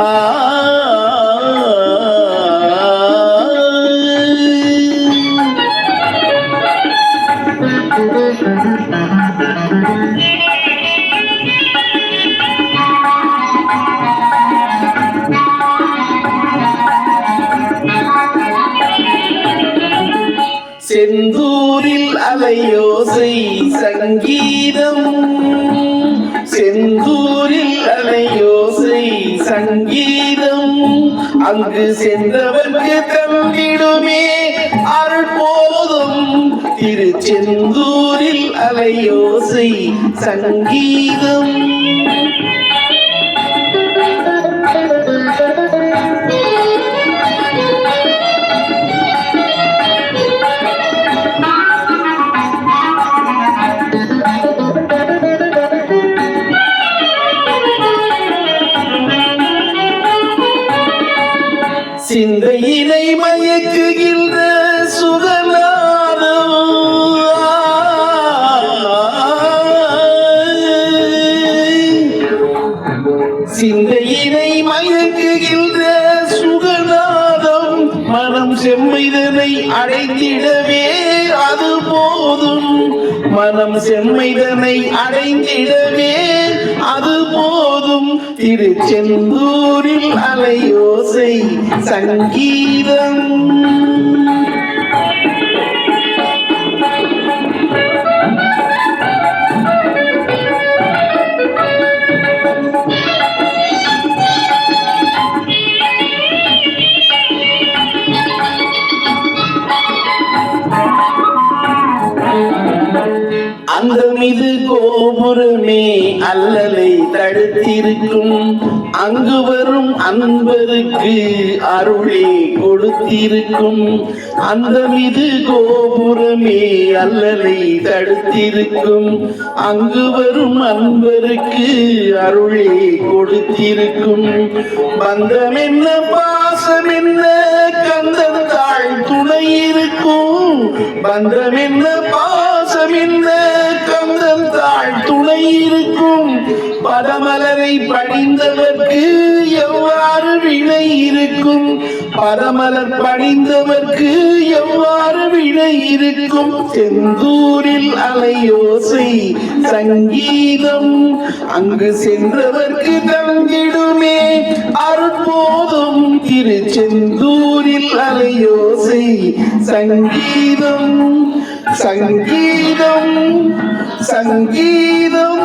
ஆ செந்தூரில் அலையோசை சங்கீதம். செந்தூரில் அலையோசை சங்கீதம். அங்கு சென்றவர்க்கு தந்திடுமே அருள் போதும். திருச்செந்தூரில் அலையோசை சங்கீதம். சிந்தையினை மயக்குகின்ற சுகநாதம். சிந்தையினை மயக்குகின்ற சுகநாதம் மனம் செம்மைதனை அடைந்திடவே அது போதும். மனம் செம்மைதனை அடைந்திடவே திருச்செந்தூரில் அலையோசை சங்கீதம். அந்த மீது கோபுரமே அல்லலை தடுத்திருக்கும். அங்கு வரும் அன்பருக்கு அருளே கொடுத்திருக்கும். அந்த மீது கோபுரமே அல்லலை தடுத்திருக்கும். அங்கு வரும் அன்பருக்கு அருளே கொடுத்திருக்கும். பந்தம் என்ன பாசம் என்ன கந்தன் தாழ் துணை இருக்கும். பந்தம் என்ன பாசம் என்ன பரமலரை பணிந்தவர்க்கு எவ்வாறு வினை இருக்கும்? பரமலர் பணிந்தவர்க்கு எவ்வாறு வினை இருக்கும்? செந்தூரில் அலையோசை சங்கீதம். அங்கு சென்றவர்க்கு தங்கிடுமே அருட்போதும். திருச்செந்தூரில் அலையோசை சங்கீதம். சங்கீதம். சங்கீதம்.